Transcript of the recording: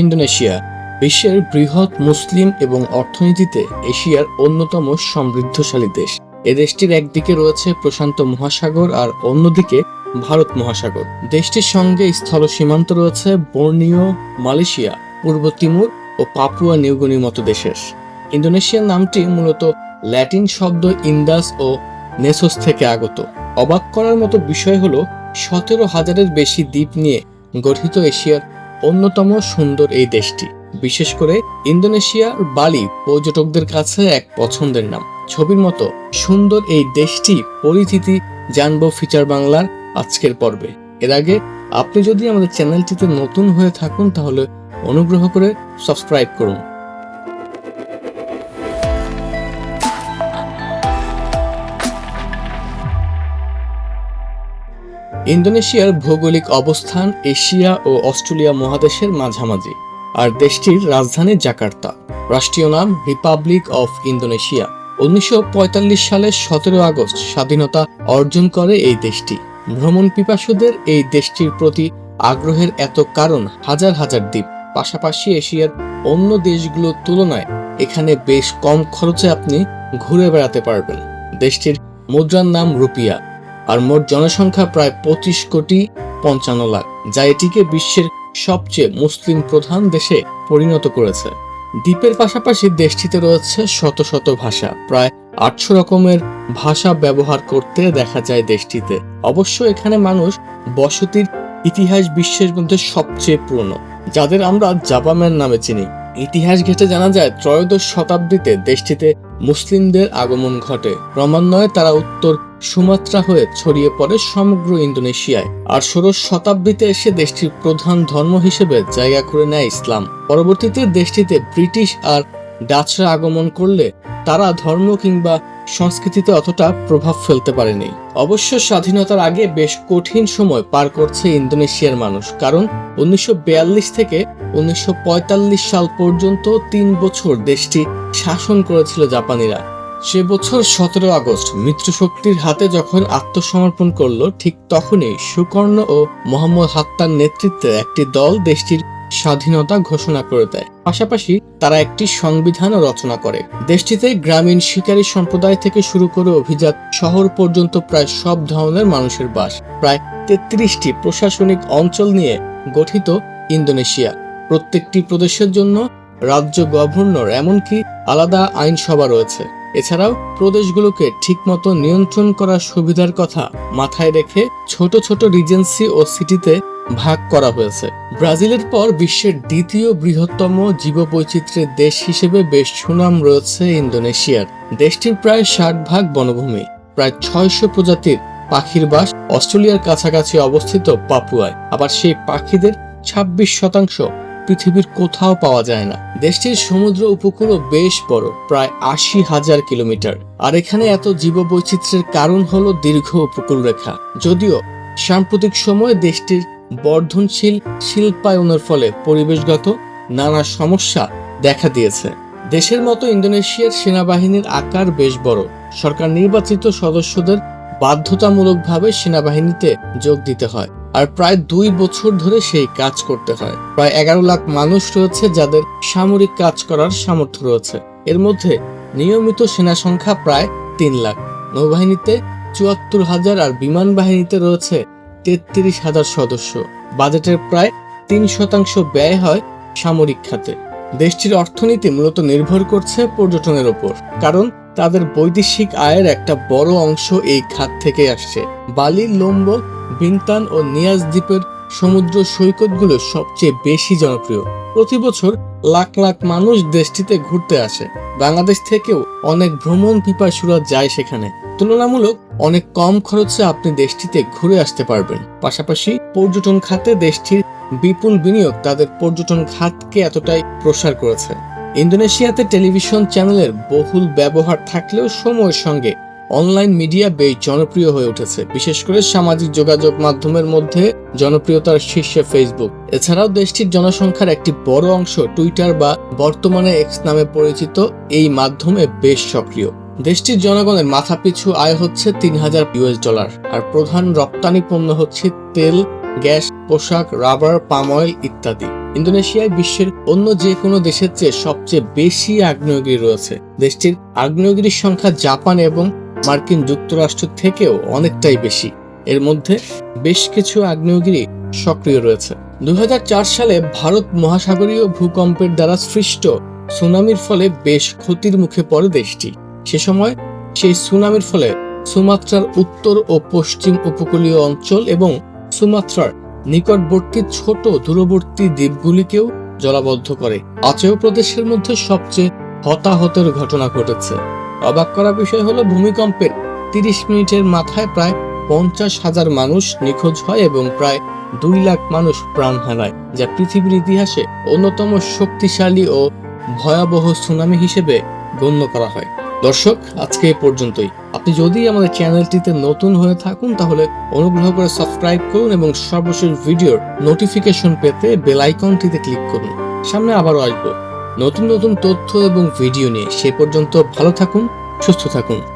Indonesia, বিশ্বের বৃহৎ মুসলিম এবং অর্থনীতিতে এশিয়ার অন্যতম সমৃদ্ধশালী দেশ। এ দেশটির একদিকে রয়েছে প্রশান্ত মহাসাগর আর অন্যদিকে ভারত মহাসাগর। দেশটির সঙ্গে স্থল সীমান্ত রয়েছে বর্নিও, মালয়েশিয়া, পূর্ব তিমুর ও পাপুয়া নিউগনির মতো দেশের। ইন্দোনেশিয়ার নামটি মূলত ল্যাটিন শব্দ ইন্দাস ও নেসোস থেকে আগত। অবাক করার মতো বিষয় হলো, সতেরো হাজারের বেশি দ্বীপ নিয়ে গঠিত এশিয়ার অন্যতম সুন্দর এই দেশটি। বিশেষ করে ইন্দোনেশিয়ার বালি পর্যটকদের কাছে এক পছন্দের নাম। ছবির মতো সুন্দর এই দেশটি পরিচিতি জানব ফিচার বাংলার আজকের পর্বে। এর আগে আপনি যদি আমাদের চ্যানেলটিতে নতুন হয়ে থাকুন তাহলে অনুগ্রহ করে সাবস্ক্রাইব করুন। ইন্দোনেশিয়ার ভৌগোলিক অবস্থান এশিয়া ও অস্ট্রেলিয়া মহাদেশের মাঝামাঝি, আর দেশটির রাজধানী জাকার্তা। রাষ্ট্রীয় নাম রিপাবলিক অফ ইন্দোনেশিয়া। উনিশশো সালের সতেরো আগস্ট স্বাধীনতা অর্জন করে এই দেশটি। ভ্রমণ পিপাসুদের এই দেশটির প্রতি আগ্রহের এত কারণ হাজার হাজার দ্বীপ। পাশাপাশি এশিয়ার অন্য দেশগুলোর তুলনায় এখানে বেশ কম খরচে আপনি ঘুরে বেড়াতে পারবেন। দেশটির মুদ্রার নাম রুপিয়া। আর মোট জনসংখ্যা প্রায় পঁচিশ কোটি পঞ্চান্ন লাখ, যা এটিকে বিশ্বের সবচেয়ে মুসলিম প্রধান দেশে পরিণত করেছে। দ্বীপের পাশাপাশি দেশটিতে রয়েছে শত শত ভাষা, প্রায় আটশো রকমের ভাষা ব্যবহার করতে দেখা যায় দেশটিতে। অবশ্য এখানে মানুষ বসতির ইতিহাস বিশ্বের মধ্যে সবচেয়ে পুরনো, যাদের আমরা জাবাম্যান নামে চিনি। ইতিহাস ঘেটে জানা যায়, ত্রয়োদশ শতাব্দীতে দেশটিতে মুসলিমদের আগমন ঘটে। ক্রমান্বয়ে তারা উত্তর সুমাত্রা হয়ে ছড়িয়ে পড়ে সমগ্র ইন্দোনেশিয়ায়। আর ষোড়শ শতাব্দীতে এসে দেশটির প্রধান ধর্ম হিসেবে জায়গা করে নেয় ইসলাম। পরবর্তীতে দেশটিতে ব্রিটিশ আর ডাচরা আগমন করলে তারা ধর্ম কিংবা সংস্কৃতিতে অতটা প্রভাব ফেলতে পারেনি। অবশ্য স্বাধীনতার আগে বেশ কঠিন সময় পার করছে ইন্দোনেশিয়ার মানুষ, কারণ উনিশশো থেকে উনিশশো পঁয়তাল্লিশ সাল পর্যন্ত তিন বছর দেশটি শাসন করেছিল জাপানিরা। সে বছর সতেরো আগস্ট মিত্রশক্তির হাতে যখন আত্মসমর্পণ করল, ঠিক তখনই সুকর্ণ ও মোহাম্মদ হাত্তার নেতৃত্বে একটি দল দেশটির স্বাধীনতা ঘোষণা করে দেয়। পাশাপাশি তারা একটি সংবিধানও রচনা করে। দেশটিতে গ্রামীণ শিকারী সম্প্রদায় থেকে শুরু করে অভিজাত শহর পর্যন্ত প্রায় সব ধরনের মানুষের বাস, প্রায় তেত্রিশটি প্রশাসনিক অঞ্চল নিয়ে গঠিত ইন্দোনেশিয়া। প্রত্যেকটি প্রদেশের জন্য রাজ্য গভর্নর এমনকি আলাদা আইনসভা রয়েছে। এছাড়াও প্রদেশগুলোকে ঠিকমতো নিয়ন্ত্রণ করার সুবিধার কথা মাথায় রেখে ছোট ছোট রিজেন্সি ও সিটিতে ভাগ করা হয়েছে। ব্রাজিলের পর বিশ্বের দ্বিতীয় বৃহত্তম জীববৈচিত্র্যের দেশ হিসেবে বেশ সুনাম রয়েছে ইন্দোনেশিয়ার। দেশটির প্রায় ষাট ভাগ বনভূমি, প্রায় ছয়শো প্রজাতির পাখির বাস অস্ট্রেলিয়ার কাছাকাছি অবস্থিত পাপুয়ায়। আবার সেই পাখিদের ছাব্বিশ শতাংশ পৃথিবীর কোথাও পাওয়া যায় না। দেশটির সমুদ্র উপকূলও বেশ বড়, প্রায় আশি হাজার কিলোমিটার। আর এখানে এত জীববৈচিত্র্যের কারণ হলো দীর্ঘ উপকূল রেখা যদিও সাম্প্রতিক সময়ে দেশটির বর্ধনশীল শিল্পায়নের ফলে পরিবেশগত নানা সমস্যা দেখা দিয়েছে। দেশের মতো ইন্দোনেশিয়ার সেনাবাহিনীর আকার বেশ বড়। সরকার নির্বাচিত সদস্যদের বাধ্যতামূলকভাবে সেনাবাহিনীতে যোগ দিতে হয়। আর প্রায় দুই বছর ধরে সেই কাজ করতে হয়। প্রায় এগারো লাখ মানুষ রয়েছে যাদের সামরিক কাজ করার সামর্থ্য রয়েছে। এর মধ্যে নিয়মিত সেনা সংখ্যা প্রায় তিন লাখ। নৌবাহিনীতে চুয়াত্তর হাজার আর বিমান বাহিনীতে রয়েছে তেত্রিশ হাজার সদস্য। বাজেটের প্রায় তিন শতাংশ ব্যয় হয় সামরিক খাতে। দেশটির অর্থনীতি মূলত নির্ভর করছে পর্যটনের ওপর, কারণ তাদের বৈদেশিক আয়ের একটা বড় অংশ এই খাত থেকে আসছে। বালি লোম্বক বিনতান ও নিয়াজ দ্বীপের সমুদ্র সৈকতগুলো সবচেয়ে বেশি জনপ্রিয়। প্রতি বছর লাখ লাখ মানুষ দেশটিতে ঘুরতে আসে। বাংলাদেশ থেকেও অনেক ভ্রমণ পিপাসুরা যায় সেখানে। তুলনামূলক অনেক কম খরচে আপনি দেশটিতে ঘুরে আসতে পারবেন। পাশাপাশি পর্যটন খাতে দেশটির বিপুল বিনিয়োগ তাদের পর্যটন খাতকে এতটাই প্রসার করেছে। ইন্দোনেশিয়াতে টেলিভিশন চ্যানেলের বহুল ব্যবহার থাকলেও সময়ের সঙ্গে অনলাইন মিডিয়া বেশ জনপ্রিয় হয়ে উঠেছে, বিশেষ করে সামাজিক যোগাযোগ মাধ্যমের মধ্যে জনপ্রিয়তার শীর্ষে ফেসবুক এছাড়াও দেশটির জনসংখ্যার একটি বড় অংশ টুইটার বা বর্তমানে এক্স নামে পরিচিত, এই মাধ্যমে বেশ সক্রিয়। দেশটির জনগণের মাথাপিছু আয় হচ্ছে তিন হাজার ইউএস ডলার আর প্রধান রপ্তানি পণ্য হচ্ছে তেল, গ্যাস, পোশাক, রাবার, পাম অয়েল ইত্যাদি। ইন্দোনেশিয়ায় বিশ্বের অন্য যে কোনো দেশের চেয়ে সবচেয়ে বেশি আগ্নেয়গিরি রয়েছে। দেশটির আগ্নেয়গিরির সংখ্যা জাপান এবং মার্কিন যুক্তরাষ্ট্র থেকেও অনেকটাই বেশি। এর মধ্যে বেশ কিছু আগ্নেয়গিরি সক্রিয় রয়েছে। দুই সালে ভারত মহাসাগরীয় ভূকম্পের দ্বারা সৃষ্ট সুনামির ফলে বেশ ক্ষতির মুখে পড়ে দেশটি। সে সময় সেই সুনামির ফলে সুমাত্রার উত্তর ও পশ্চিম উপকূলীয় অঞ্চল এবং সুমাত্রার নিকটবর্তী ছোট দূরবর্তী দ্বীপগুলিকেও জলাবদ্ধ করে। আচেয় প্রদেশের মধ্যে সবচেয়ে হতাহতের ঘটনা ঘটেছে। অবাক করা বিষয় হলো ভূমিকম্পের তিরিশ মিনিটের মাথায় প্রায় পঞ্চাশ হাজার মানুষ নিখোঁজ হয় এবং প্রায় দুই লাখ মানুষ প্রাণ হারায়, যা পৃথিবীর ইতিহাসে অন্যতম শক্তিশালী ও ভয়াবহ সুনামি হিসেবে গণ্য করা হয়। দর্শক, আজকে এ পর্যন্তই। আপনি যদি আমাদের চ্যানেলটিতে নতুন হয়ে থাকুন, তাহলে অনুগ্রহ করে সাবস্ক্রাইব করুন এবং সর্বশেষ ভিডিওর নোটিফিকেশন পেতে বেল আইকনটিতে ক্লিক করুন। সামনে আবারও আসব। নতুন নতুন তথ্য এবং ভিডিও নিয়ে সে পর্যন্ত ভালো থাকুন সুস্থ থাকুন।